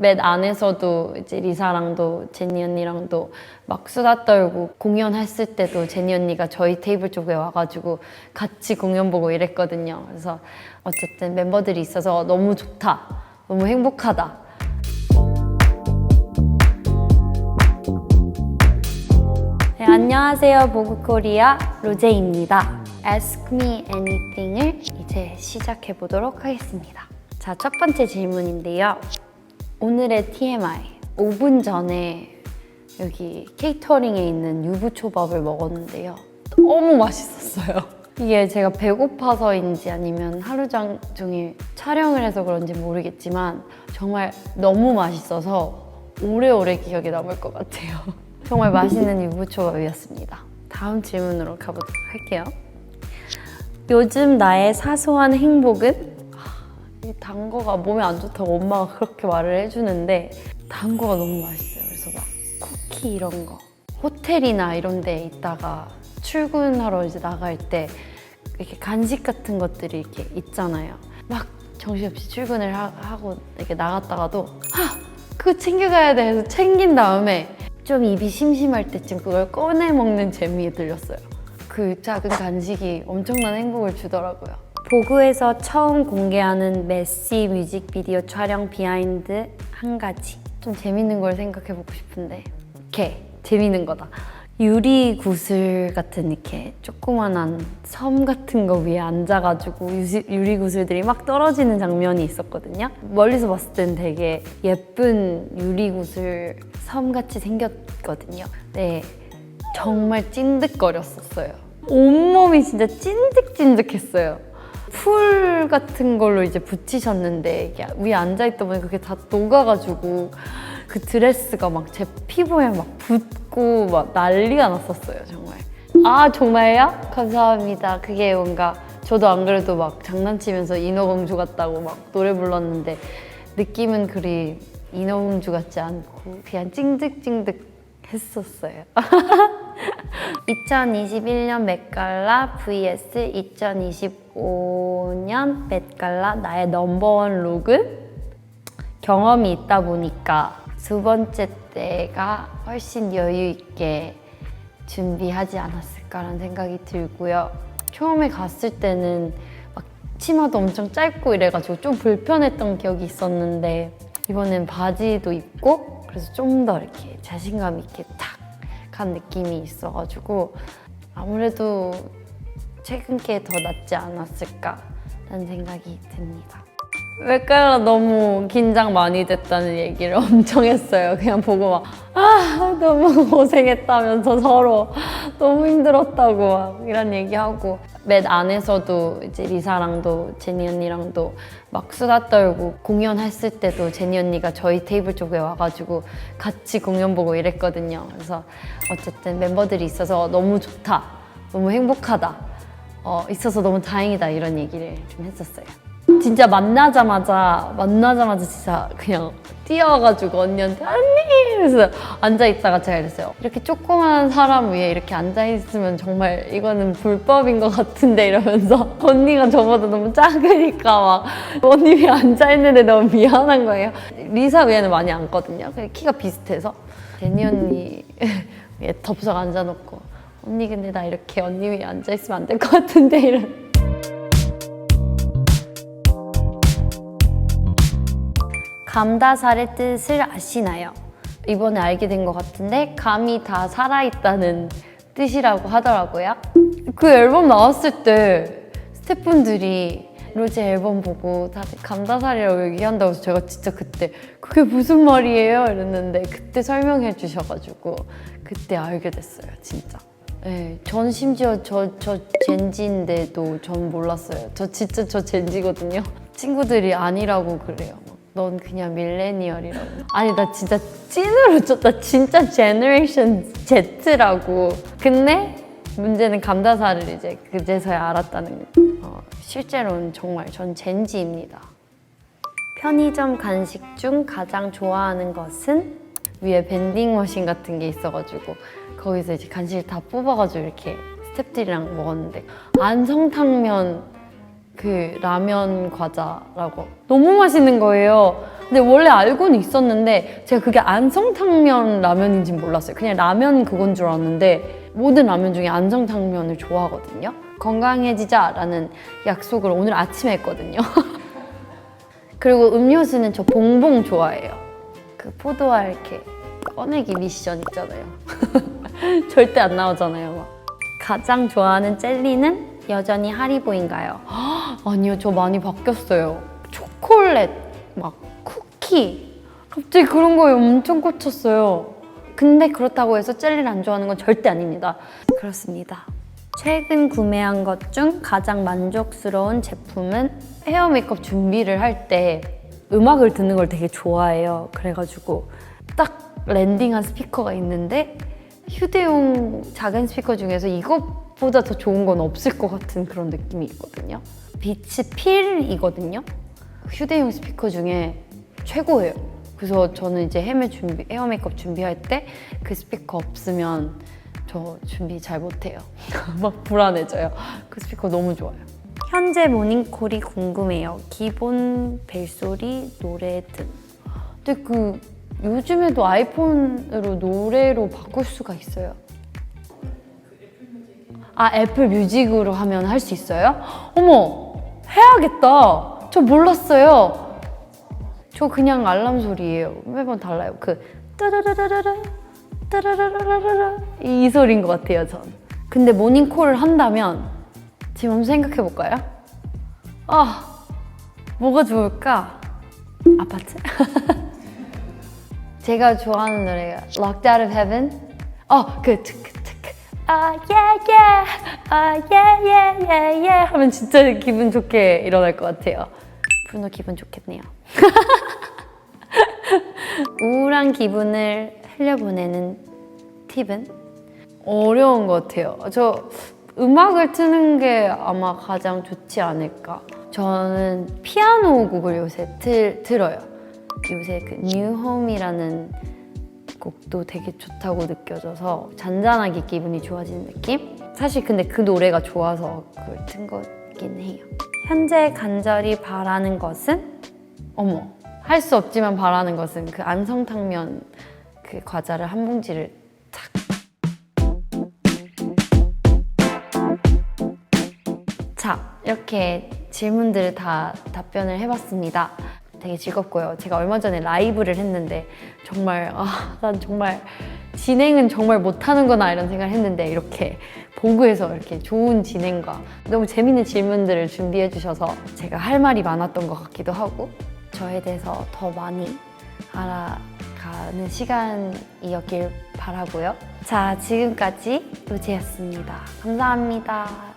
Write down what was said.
맷 안에서도 이제 리사랑도 제니 언니랑도 막 수다 떨고 공연했을 때도 제니 언니가 저희 테이블 쪽에 와가지고 같이 공연 보고 이랬거든요. 그래서 어쨌든 멤버들이 있어서 너무 좋다. 너무 행복하다. 네, 안녕하세요. 보그코리아 로제입니다. Ask Me Anything을 이제 시작해 보도록 하겠습니다. 자, 첫 번째 질문인데요. 오늘의 TMI. 5분 전에 여기 케이터링에 있는 유부초밥을 먹었는데요. 너무 맛있었어요. 이게 제가 배고파서인지 아니면 하루 장- 종일 촬영을 해서 그런지 모르겠지만 정말 너무 맛있어서 오래오래 기억에 남을 것 같아요. 정말 맛있는 유부초밥이었습니다. 다음 질문으로 가보도록 할게요. 요즘 나의 사소한 행복은? 아, 이단 거가 몸에 안 좋다고 엄마가 그렇게 말을 해주는데 단 거가 너무 맛있어요. 그래서 막 쿠키 이런 거 호텔이나 이런 데 있다가 출근하러 이제 나갈 때 이렇게 간식 같은 것들이 이렇게 있잖아요. 막 정신없이 출근을 하, 고 이렇게 나갔다가도 아 그거 챙겨가야 돼 해서 챙긴 다음에 좀 입이 심심할 때쯤 그걸 꺼내 먹는 재미에 들렸어요. 그 작은 간식이 엄청난 행복을 주더라고요. 보그에서 처음 공개하는 메시 뮤직비디오 촬영 비하인드 한 가지. 좀 재밌는 걸 생각해보고 싶은데. 이렇게 재밌는 거다. 유리 구슬 같은 이렇게 조그만한 섬 같은 거 위에 앉아가지고 유리 구슬들이 막 떨어지는 장면이 있었거든요. 멀리서 봤을 땐 되게 예쁜 유리 구슬 섬 같이 생겼거든요. 네, 정말 찐득거렸었어요. 온몸이 진짜 찐득찐득했어요. 풀 같은 걸로 이제 붙이셨는데 위에 앉아있다 보니 그게 다 녹아가지고 그 드레스가 막 제 피부에 막 붙고 막 난리가 났었어요 정말. 아 정말요? 감사합니다. 그게 뭔가 저도 안 그래도 막 장난치면서 인어공주 같다고 막 노래 불렀는데 느낌은 그리 인어공주 같지 않고 그냥 찡득찡득 했었어요 2021년 맷갈라 vs 2025년 맷갈라 나의 넘버원 룩은 경험이 있다 보니까 두 번째 때가 훨씬 여유 있게 준비하지 않았을까라는 생각이 들고요. 처음에 갔을 때는 막 치마도 엄청 짧고 이래가지고 좀 불편했던 기억이 있었는데 이번엔 바지도 입고 그래서 좀 더 이렇게 자신감 있게 탁 간 느낌이 있어가지고 아무래도 최근 게 더 낫지 않았을까라는 생각이 듭니다. 맥갈라 너무 긴장 많이 됐다는 얘기를 엄청 했어요. 그냥 보고 막, 아, 너무 고생했다면서 서로 너무 힘들었다고 막 이런 얘기하고. 맷 안에서도 이제 리사랑도 제니 언니랑도 막 수다 떨고 공연했을 때도 제니 언니가 저희 테이블 쪽에 와가지고 같이 공연 보고 이랬거든요. 그래서 어쨌든 멤버들이 있어서 너무 좋다. 너무 행복하다. 어, 있어서 너무 다행이다. 이런 얘기를 좀 했었어요. 진짜 만나자마자 만나자마자 진짜 그냥 뛰어가지고 언니한테 언니! 그래서 앉아 있다가 제가 이랬어요. 이렇게 조그만 사람 위에 이렇게 앉아 있으면 정말 이거는 불법인 것 같은데 이러면서 언니가 저보다 너무 작으니까 막 언니 위에 앉아 있는데 너무 미안한 거예요. 리사 위에는 많이 앉거든요. 키가 비슷해서. 제니 언니 위에 덥석 앉아놓고 언니 근데 나 이렇게 언니 위에 앉아 있으면 안 될 것 같은데 이런 감다살의 뜻을 아시나요? 이번에 알게 된 것 같은데 감이 다 살아있다는 뜻이라고 하더라고요. 그 앨범 나왔을 때 스태프분들이 로제 앨범 보고 다들 감다살이라고 얘기한다고 해서 제가 진짜 그때 그게 무슨 말이에요? 이랬는데 그때 설명해 주셔가지고 그때 알게 됐어요 진짜. 네, 전 심지어 저, 저 젠지인데도 전 몰랐어요. 저 진짜 저 젠지거든요. 친구들이 아니라고 그래요. 막, 넌 그냥 밀레니얼이라고. 아니 나 진짜 찐으로 쳤다. 진짜 제너레이션 Z라고. 근데 문제는 감다사를 이제 그제서야 알았다는 거. 어, 실제로는 정말 전 젠지입니다. 편의점 간식 중 가장 좋아하는 것은 위에 밴딩 머신 같은 게 있어가지고 거기서 이제 간식을 다 뽑아가지고 이렇게 스탭들이랑 먹었는데 안성탕면 그 라면 과자라고 너무 맛있는 거예요. 근데 원래 알고는 있었는데 제가 그게 안성탕면 라면인지 몰랐어요. 그냥 라면 그건 줄 알았는데 모든 라면 중에 안성탕면을 좋아하거든요. 건강해지자라는 약속을 오늘 아침에 했거든요. 그리고 음료수는 저 봉봉 좋아해요. 그 포도알 이렇게 꺼내기 미션 있잖아요. 절대 안 나오잖아요. 막. 가장 좋아하는 젤리는 여전히 하리보인가요? 아니요, 저 많이 바뀌었어요. 초콜릿, 막 쿠키. 갑자기 그런 거에 엄청 꽂혔어요. 근데 그렇다고 해서 젤리를 안 좋아하는 건 절대 아닙니다. 그렇습니다. 최근 구매한 것 중 가장 만족스러운 제품은 헤어 메이크업 준비를 할 때 음악을 듣는 걸 되게 좋아해요. 그래가지고 딱 랜딩한 스피커가 있는데 휴대용 작은 스피커 중에서 이것보다 더 좋은 건 없을 것 같은 그런 느낌이 있거든요. 비치 필이거든요. 휴대용 스피커 중에 최고예요. 그래서 저는 이제 헤매 준비, 헤어 메이크업 준비할 때 그 스피커 없으면 저 준비 잘 못해요. 막 불안해져요. 그 스피커 너무 좋아요. 현재 모닝콜이 궁금해요. 기본 벨소리, 노래 등. 근데 그 요즘에도 아이폰으로 노래로 바꿀 수가 있어요. 아 애플 뮤직으로 하면 할 수 있어요? 어머 해야겠다. 저 몰랐어요. 저 그냥 알람 소리예요. 매번 달라요. 그 따라라라라 따라라라라라 이 소리인 것 같아요. 전. 근데 모닝콜을 한다면 지금 한번 생각해 볼까요? 아 뭐가 좋을까? 아파트? 제가 좋아하는 노래가 Locked Out of Heaven. 어, 그 트크 트크. 아, 예, 예. 아, 예, 예, 예, 예. 하면 진짜 기분 좋게 일어날 것 같아요. 브루노 기분 좋겠네요. 우울한 기분을 흘려보내는 팁은? 어려운 것 같아요. 저 음악을 트는 게 아마 가장 좋지 않을까. 저는 피아노 곡을 요새 틀, 들어요. 요새 그 New Home이라는 곡도 되게 좋다고 느껴져서 잔잔하게 기분이 좋아지는 느낌? 사실 근데 그 노래가 좋아서 그걸 튼 거긴 해요. 현재 간절히 바라는 것은? 어머, 할 수 없지만 바라는 것은 그 안성탕면 그 과자를 한 봉지를 탁. 자, 이렇게 질문들을 다 답변을 해봤습니다. 되게 즐겁고요. 제가 얼마 전에 라이브를 했는데 정말 아, 난 정말 진행은 정말 못하는구나 이런 생각을 했는데 이렇게 보고해서 이렇게 좋은 진행과 너무 재밌는 질문들을 준비해 주셔서 제가 할 말이 많았던 것 같기도 하고 저에 대해서 더 많이 알아가는 시간이었길 바라고요. 자, 지금까지 로제였습니다. 감사합니다.